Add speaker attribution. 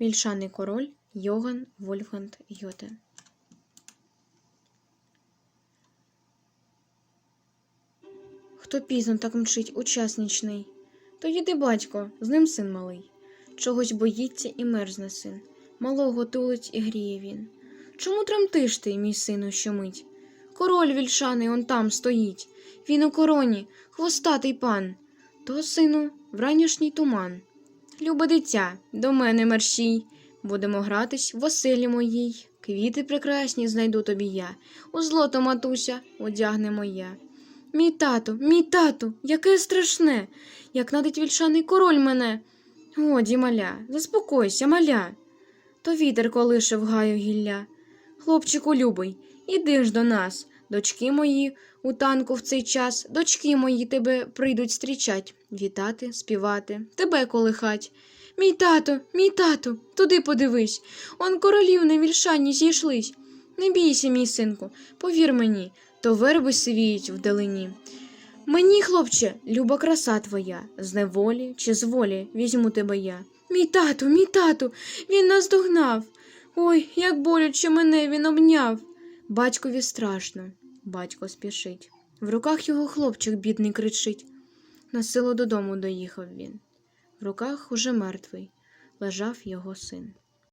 Speaker 1: Вільшаний король Йоган Вольфганг Гьоте. Хто пізно так мчить учасничний, то їде батько, з ним син малий. Чогось боїться і мерзне син. Малого тулить і гріє він. Чому тремтиш ти, мій сину, щомить? Король вільшаний он там стоїть. Він у короні, хвостатий пан. То, сину, вранішній туман. Любе дитя, до мене мерщій. Будемо гратись в оселі моїй. Квіти прекрасні знайду тобі я. У злото, матуся, одягне моя. Мій тату, мій тату, яке страшне, як надить вільшаний король мене. Годі, маля, заспокойся, маля. То вітер колише в гаю гілля. Хлопчику любий, іди ж до нас. Дочки мої у танку в цей час, дочки мої тебе прийдуть зустрічать, вітати, співати, тебе колихать. Мій тато, мій тато, туди подивись. Он королів на вільшані зійшлись. Не бійся, мій синку, повір мені, то верби сивіють вдалині. Мені, хлопче, люба краса твоя, з неволі чи з волі візьму тебе я. Мій тату, мій тату, він нас догнав. Ой, як боляче мене він обняв. Батькові страшно, батько спішить. В руках його хлопчик бідний кричить. На силу додому доїхав він. В руках уже мертвий лежав його син.